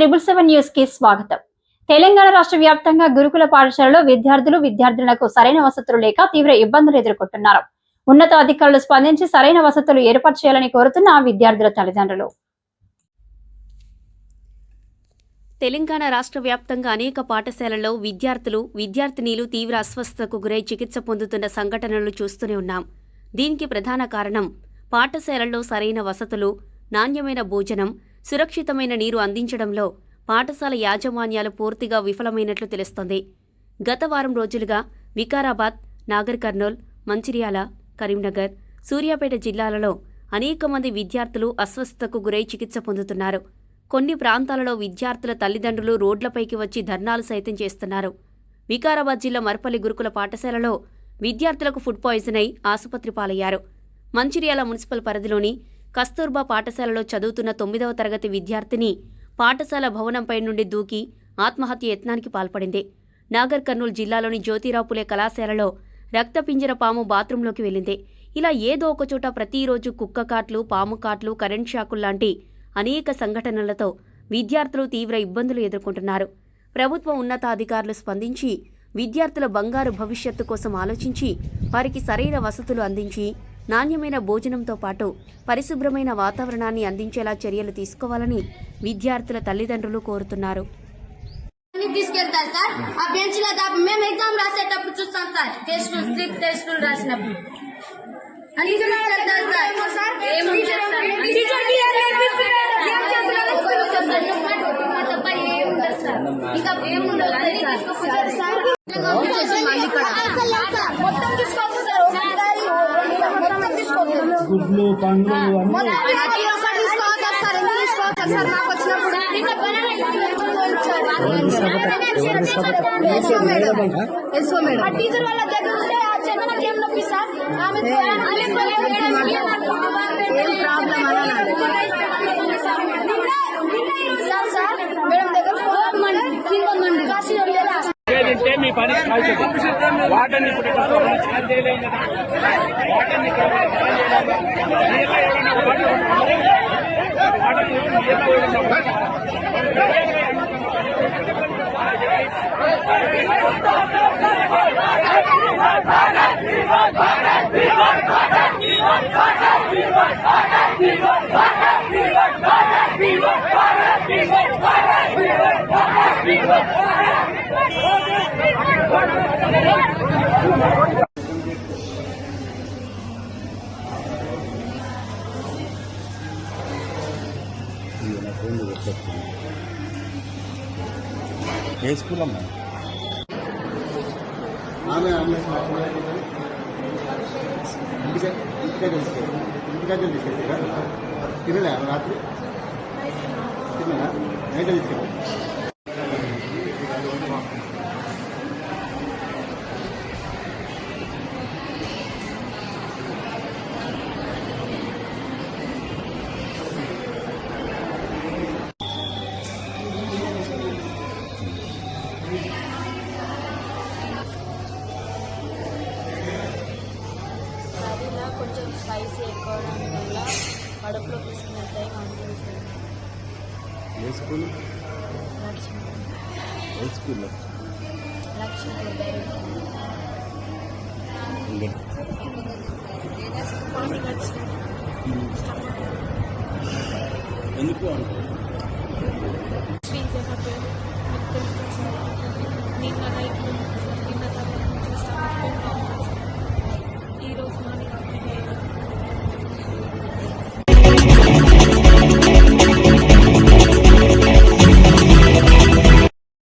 Triple seven న్యూస్కి స్వాగతం. తెలంగాణ రాష్ట్ర వ్యాప్తంగా గురుకుల పాఠశాలలో విద్యార్థులు విద్యార్థులకు సరైన వసతులు లేక తీవ్ర ఇబ్బందులు ఎదుర్కొంటున్నారు. ఉన్నత అధికారులు స్పందించి సరైన వసతులు ఏర్పాటు చేయాలని కోరుతున్న విద్యార్థుల తల్లిదండ్రులు. తెలంగాణ రాష్ట్ర వ్యాప్తంగా అనేక పాఠశాలల్లో విద్యార్థులు విద్యార్థినీలు తీవ్ర అస్వస్థతకు గురై చికిత్స పొందుతున్న సంఘటనలు చూస్తూనే ఉన్నాం. దీనికి ప్రధాన కారణం పాఠశాలల్లో సరైన వసతులు నాణ్యమైన భోజనం సురక్షితమైన నీరు అందించడంలో పాఠశాల యాజమాన్యాలు పూర్తిగా విఫలమైనట్లు తెలుస్తోంది. గత వారం రోజులుగా వికారాబాద్ నాగర్ కర్నూల్ మంచిర్యాల కరీంనగర్ సూర్యాపేట జిల్లాలలో అనేక మంది విద్యార్థులు అస్వస్థతకు గురై చికిత్స పొందుతున్నారు. కొన్ని ప్రాంతాలలో విద్యార్థుల తల్లిదండ్రులు రోడ్లపైకి వచ్చి ధర్నాలు సైతం చేస్తున్నారు. వికారాబాద్ జిల్లా మర్పల్లి గురుకుల పాఠశాలలో విద్యార్థులకు ఫుడ్ పాయిజన్ అయి ఆసుపత్రి పాలయ్యారు. మంచిర్యాల మున్సిపల్ పరిధిలోని కస్తూర్బా పాఠశాలలో చదువుతున్న తొమ్మిదవ తరగతి విద్యార్థిని పాఠశాల భవనంపై నుండి దూకి ఆత్మహత్య యత్నానికి పాల్పడింది. నాగర్ కర్నూలు జిల్లాలోని జ్యోతిరావుపులే కళాశాలలో రక్తపింజర పాము బాత్రూంలోకి వెళ్ళింది. ఇలా ఏదో ఒకచోట ప్రతిరోజు కుక్క కాట్లు పాము కాట్లు కరెంట్ షాకుల్లాంటి అనేక సంఘటనలతో విద్యార్థులు తీవ్ర ఇబ్బందులు ఎదుర్కొంటున్నారు. ప్రభుత్వ ఉన్నతాధికారులు స్పందించి విద్యార్థుల బంగారు భవిష్యత్తు కోసం ఆలోచించి వారికి సరైన వసతులు అందించి నాణ్యమైన భోజనంతో పాటు పరిశుభ్రమైన వాతావరణాన్ని అందించేలా చర్యలు తీసుకోవాలని విద్యార్థుల తల్లిదండ్రులు కోరుతున్నారు. తీసుకెళ్తారు సార్. ఆ బెంచ్లో మేము ఎగ్జామ్ రాసేటప్పుడు చూస్తాం సార్. టెస్టులు స్లిప్ టెస్టులు రాసినప్పుడు. అని తీసుకెళ్తారు సార్. మేడం. ఆ టీచర్ వాళ్ళ దగ్గర ఉంటే ఆ చందనకి ఏం నొప్పి సార్? ఆమె ప్రాబ్లం సార్ వాటర్ని ఇప్పుడు ఇక్కడ ఒకరిని ఏ స్కూల్ అమ్మా? ఆమె ఆమె ఇంటికి ఇంటికాడ తీసుకెళ్ళి ఇంటికాడ తీసుకెళ్తే తినలే రాత్రి? తిన్నా నైట్ తీసుకెళ్ళి స్పైసీ ఎక్కువ వల్ల కడుపులో అనిపిస్తుంది ఏ స్కూల్ ఏ స్కూల్ ఎందుకు అంటే